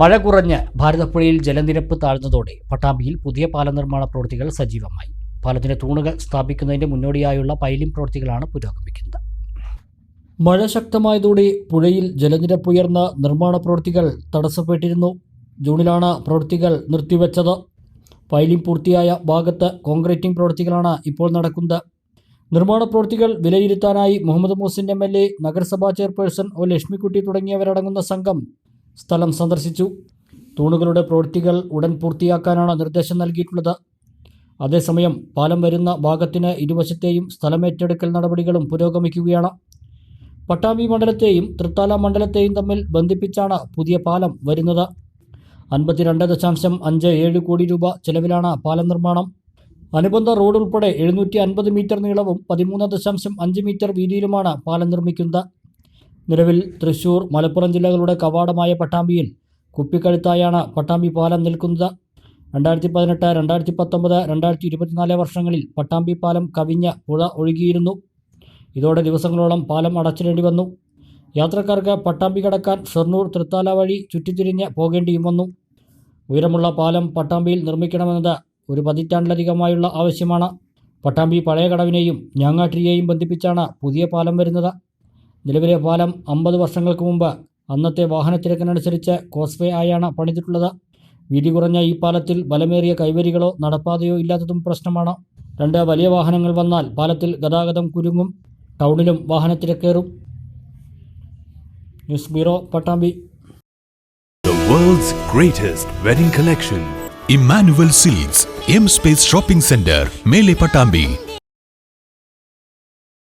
മഴ കുറഞ്ഞ് ഭാരതപ്പുഴയിൽ ജലനിരപ്പ് താഴ്ന്നതോടെ പട്ടാമ്പിയിൽ പുതിയ പാല നിർമ്മാണ പ്രവൃത്തികൾ സജീവമായി. പാലത്തിന്റെ തൂണുകൾ സ്ഥാപിക്കുന്നതിന്റെ മുന്നോടിയായുള്ള പൈലിംഗ് പ്രവൃത്തികളാണ് പുരോഗമിക്കുന്നത്. മഴ ശക്തമായതോടെ പുഴയിൽ ജലനിരപ്പ് ഉയർന്ന നിർമ്മാണ പ്രവൃത്തികൾ തടസ്സപ്പെട്ടിരുന്നു. ജൂണിലാണ് പ്രവൃത്തികൾ നിർത്തിവെച്ചത്. പൈലിംഗ് പൂർത്തിയായ ഭാഗത്ത് കോൺക്രീറ്റിംഗ് പ്രവൃത്തികളാണ് ഇപ്പോൾ നടക്കുന്നത്. നിർമ്മാണ പ്രവൃത്തികൾ വിലയിരുത്താനായി Muhammad Mohsin M L A നഗരസഭാ ചെയർപേഴ്സൺ ഒ ലക്ഷ്മിക്കുട്ടി തുടങ്ങിയവരടങ്ങുന്ന സംഘം സ്ഥലം സന്ദർശിച്ചു. തൂണുകളുടെ പ്രവൃത്തികൾ ഉടൻ പൂർത്തിയാക്കാനാണ് നിർദ്ദേശം നൽകിയിട്ടുള്ളത്. അതേസമയം പാലം വരുന്ന ഭാഗത്തിന് ഇരുവശത്തെയും സ്ഥലമേറ്റെടുക്കൽ നടപടികളും പുരോഗമിക്കുകയാണ്. പട്ടാമ്പി മണ്ഡലത്തെയും തൃത്താല മണ്ഡലത്തെയും തമ്മിൽ ബന്ധിപ്പിച്ചാണ് പുതിയ പാലം വരുന്നത്. അൻപത്തിരണ്ട് ദശാംശം അഞ്ച് ഏഴ് കോടി രൂപ ചെലവിലാണ് പാലം നിർമ്മാണം. അനുബന്ധ റോഡ് ഉൾപ്പെടെ എഴുന്നൂറ്റി അൻപത് മീറ്റർ നീളവും പതിമൂന്ന് ദശാംശം അഞ്ച് മീറ്റർ വീതിയിലുമാണ് പാലം നിർമ്മിക്കുന്നത്. നിലവിൽ തൃശൂർ മലപ്പുറം ജില്ലകളുടെ കവാടമായ പട്ടാമ്പിയിൽ കുപ്പിക്കഴുത്തായാണ് പട്ടാമ്പി പാലം നിൽക്കുന്നത്. രണ്ടായിരത്തി പതിനെട്ട് രണ്ടായിരത്തി പത്തൊമ്പത് രണ്ടായിരത്തി ഇരുപത്തിനാല് വർഷങ്ങളിൽ പട്ടാമ്പി പാലം കവിഞ്ഞ പുഴ ഒഴുകിയിരുന്നു. ഇതോടെ ദിവസങ്ങളോളം പാലം അടച്ചിടേണ്ടി വന്നു. യാത്രക്കാർക്ക് പട്ടാമ്പി കടക്കാൻ ഷൊർണൂർ തൃത്താല വഴി ചുറ്റിത്തിരിഞ്ഞ് പോകേണ്ടിയും വന്നു. ഉയരമുള്ള പാലം പട്ടാമ്പിയിൽ നിർമ്മിക്കണമെന്നത് ഒരു പതിറ്റാണ്ടിലധികമായുള്ള ആവശ്യമാണ്. പട്ടാമ്പി പഴയ കടവിനെയും ഞാങ്ങാട്ടിരിയെയും ബന്ധിപ്പിച്ചാണ് പുതിയ പാലം വരുന്നത്. നിലവിലെ പാലം അമ്പത് വർഷങ്ങൾക്ക് മുമ്പ് അന്നത്തെ വാഹനത്തിരക്കിനനുസരിച്ച് കോസ്വേ ആയാണ് പണിതിട്ടുള്ളത് വീതി കുറഞ്ഞ ഈ പാലത്തിൽ ബലമേറിയ കൈവരികളോ നടപ്പാതയോ ഇല്ലാത്തതും പ്രശ്നമാണ് രണ്ട് വലിയ വാഹനങ്ങൾ വന്നാൽ പാലത്തിൽ ഗതാഗതം കുരുങ്ങും ടൗണിലും വാഹനത്തിരക്കേറും news bureau Pattambi The world's greatest wedding collection. Emmanuel Silks, M Space Shopping Center, Mele.